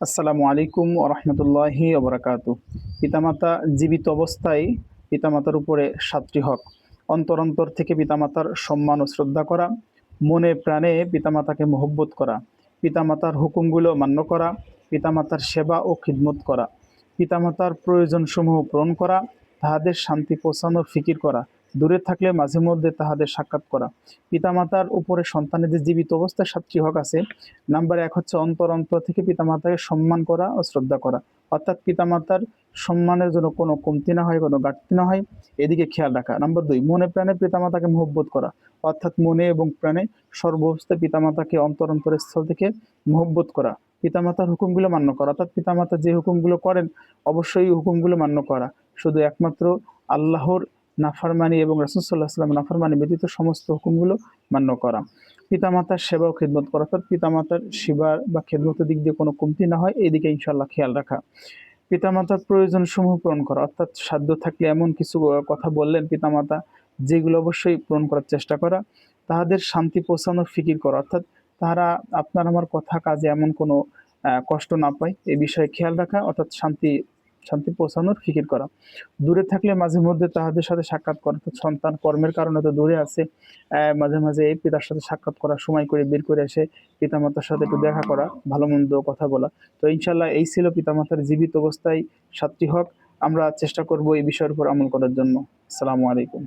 আসসালামু আলাইকুম রহমতুল্লাহি ওবরাকাতু। পিতামাতা জীবিত অবস্থায় পিতামাতার উপরে সাতটি হক। অন্তর অন্তর থেকে পিতামাতার সম্মান ও শ্রদ্ধা করা, মনে প্রাণে পিতামাতাকে মহব্বত করা, পিতামাতার হুকুমগুলো মান্য করা, পিতামাতার সেবা ও খিদমত করা, পিতামাতার প্রয়োজনসমূহ পূরণ করা তাহাদের শান্তি পৌঁছানো ফিকির করা, দূরে থাকলে মাঝে মধ্যে তাহাদের সাক্ষাৎ করা। পিতামাতার উপরে সন্তানের যে জীবিত অবস্থায় সাতটি হক আছে। নাম্বার এক হচ্ছে অন্তর অন্তর থেকে পিতামাতাকে সম্মান করা ও শ্রদ্ধা করা। অর্থাৎ পিতামাতার সম্মানের জন্য কোনো কমতি না হয়, কোনো ঘাটতি না হয়, এদিকে খেয়াল রাখা। নাম্বার দুই, মনে প্রাণে পিতামাতাকে মহব্বত করা। অর্থাৎ মনে এবং প্রাণে সর্বাবস্থায় পিতামাতাকে অন্তর, অন্তরের স্থল থেকে মহব্বত করা। পিতামাতার হুকুমগুলো মান্য করা। অর্থাৎ পিতামাতা যে হুকুমগুলো করেন, অবশ্যই হুকুমগুলো মান্য করা। শুধু একমাত্র আল্লাহর নাফারমানি এবং রসুল্লাহ সাল্লাম নাফারমানি ব্যতীত সমস্ত হুকুমগুলো মান্য করা। পিতামাতার সেবা ও খেদমত করা অর্থাৎ পিতামাতার সেবার বা খেদমতের দিক দিয়ে কোনো কমতি না হয় এই দিকে ইনশাল্লাহ খেয়াল রাখা। পিতামাতার প্রয়োজন সমূহ পূরণ করা, অর্থাৎ সাধ্য থাকলে এমন কিছু কথা বললেন পিতামাতা যেগুলো অবশ্যই পূরণ করার চেষ্টা করা। তাহাদের শান্তি পৌঁছানোর ফিকির করা, অর্থাৎ তারা আপনার আমার কথা কাজে এমন কোনো কষ্ট না পায় এই বিষয়ে খেয়াল রাখা, অর্থাৎ শান্তি শান্তি পৌঁছানোর ফিকির করা। দূরে থাকলে মাঝে মধ্যে তাহাদের সাথে সাক্ষাৎ করা। তো সন্তান কর্মের কারণে তো দূরে আছে। মাঝে মাঝে এই পিতার সাথে সাক্ষাৎ করা, সময় করে বের করে এসে পিতামাতার সাথে একটু দেখা করা ভালো মন্দ কথা বলা। তো ইনশাল্লাহ এই ছিল পিতামাতার জীবিত অবস্থায় সাতটি হক। আমরা চেষ্টা করব এই বিষয়ের উপর আমল করার জন্য। আসসালামু আলাইকুম।